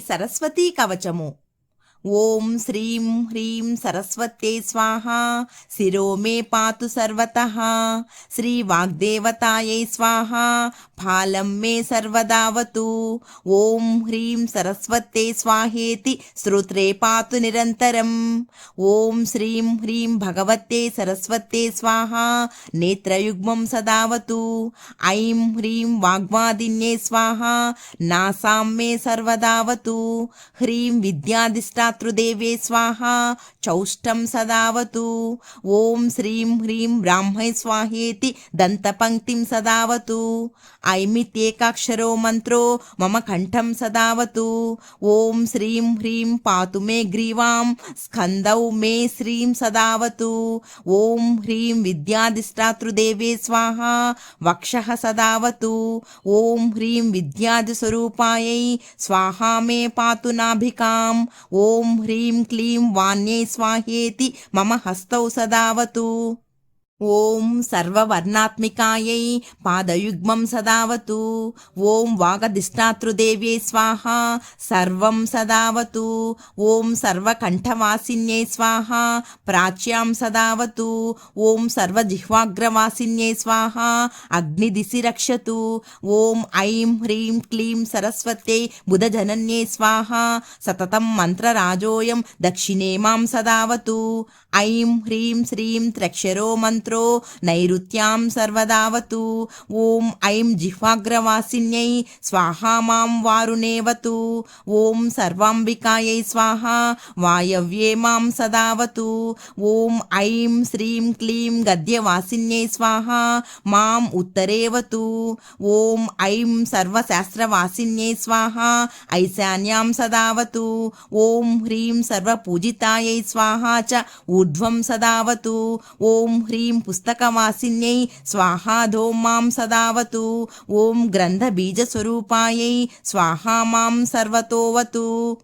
సరస్వతీ కవచము. ఓం శ్రీం హ్రీం సరస్వతే స్వాహ. శిరో మే పాతు సర్వత. శ్రీ వాగ్దేవతాయై స్వాహ. ఫాలం మే సర్వదావతు. ఓం హ్రీం సరస్వతే స్వాహేతి శ్రోత్రే పాతు నిరంతరం. ఓం శ్రీం హ్రీం భగవతే సరస్వతే స్వాహ. నేత్రయుగ్మం సదావతు. ఐం హ్రీం వాగ్వాదిన్యే స్వాహ. నాసాం మే సర్వదావతు. హ్రీం విద్యాధిష్టా మాతృదేవే స్వాహ చౌష్టం సదావతు. ఓం శ్రీం హ్రీం బ్రాహ్మై స్వాహేతి దంతపంక్తిం సదావతు. ఐమిత్యేకాక్షరో మంత్రో మమ కంఠం సదావతు. ఓం శ్రీం హ్రీం పాతు మే గ్రీవాం స్కందౌ మే శ్రీం సదావతు. ఓం హ్రీం విద్యాధిష్టాతృదేవే స్వాహ వక్షః సదావతు. ఓం హ్రీం విద్యాధిస్వరూపాయై స్వాహా మే పాతు నాభికాం. ఓం ఓం హ్రీం క్లీం వాణ్యై స్వాహేతి మమ హస్తౌ సదావతు ఓం సర్వవర్ణాత్మికాయై పాదయుగ్మం సదావతు. ఓం వాగధిష్టాతృదేవ్యై స్వాహ సర్వం సదావతు. ఓం సర్వకంఠవాసిన్యై స్వాహ ప్రాచ్యాం సదావతు. ఓం సర్వజిహ్వాగ్రవాసిన్యై స్వాహ అగ్నిదిశి రక్షతు. ఓం ఐం హ్రీం క్లీం సరస్వత్యై బుధజనన్యై స్వాహ సతతం మంత్రరాజోయం దక్షిణేమాం సదావతు. ఐం హ్రీం శ్రీం త్రక్షరో మంత్ర మంత్రో నైరుత్యాం సర్వదావతు ఓం ఐం జిహ్వాగ్రవాసిన్యై స్వాహా మాం వారుణేవతు ఓం సర్వాంబికాయై స్వాహా వాయవ్యే మాం సదావతు ఓం ఐం శ్రీం క్లీం గద్యవాసిన్యై స్వాహా మాం ఉత్తరేవతు ఓం ఐం సర్వశాస్త్రవాసిన్యై స్వాహా ఐశాన్యాం సదావతు ఓం హ్రీం సర్వపూజితాయై స్వాహా చ ఊర్ధ్వం సదావతు ఓం హ్రీం పుస్తకవాసిన్యై. స్వాహాధో మాం సదావతు. ఓం గ్రంథబీజస్వరూపాయై. స్వాహా మాం సర్వతోవతు.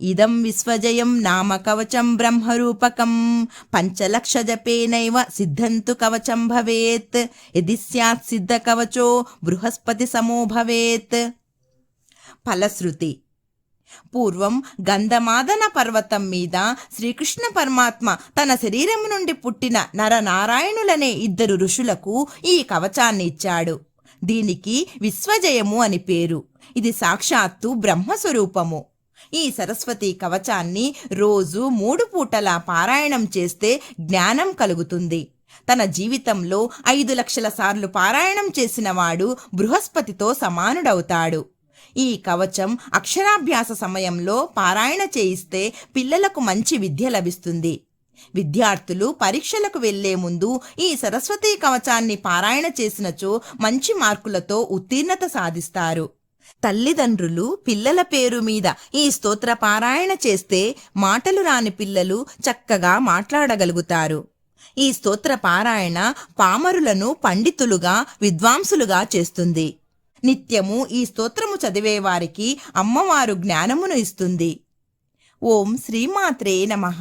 ఇదం విశ్వజయం నామ కవచం బ్రహ్మరూపకం. పంచలక్షజపేనైవ సిద్ధంతు కవచం భవేత్. ఇది స్యాత్ సిద్ధ కవచో బృహస్పతి సమో భవేత్. ఫలశ్రుతి. పూర్వం గంధమాదన పర్వతం మీద శ్రీకృష్ణ పరమాత్మ తన శరీరము నుండి పుట్టిన నరనారాయణులనే ఇద్దరు ఋషులకు ఈ కవచాన్ని ఇచ్చాడు దీనికి విశ్వజయము అని పేరు. ఇది సాక్షాత్తు బ్రహ్మస్వరూపము. ఈ సరస్వతి కవచాన్ని రోజు మూడు పూటలా పారాయణం చేస్తే జ్ఞానం కలుగుతుంది. తన జీవితంలో ఐదు లక్షల సార్లు పారాయణం చేసిన వాడు బృహస్పతితో సమానుడవుతాడు. ఈ కవచం అక్షరాభ్యాస సమయంలో పారాయణ చేయిస్తే పిల్లలకు మంచి విద్య లభిస్తుంది. విద్యార్థులు పరీక్షలకు వెళ్ళే ముందు ఈ సరస్వతీ కవచాన్ని పారాయణ చేసినచో మంచి మార్కులతో ఉత్తీర్ణత సాధిస్తారు. తల్లిదండ్రులు పిల్లల పేరు మీద ఈ స్తోత్ర పారాయణ చేస్తే మాటలు రాని పిల్లలు చక్కగా మాట్లాడగలుగుతారు. ఈ స్తోత్ర పారాయణ పామరులను పండితులుగా విద్వాంసులుగా చేస్తుంది. నిత్యము ఈ స్తోత్రము చదివేవారికి అమ్మవారు జ్ఞానమును ఇస్తుంది. ఓం శ్రీమాత్రే నమః.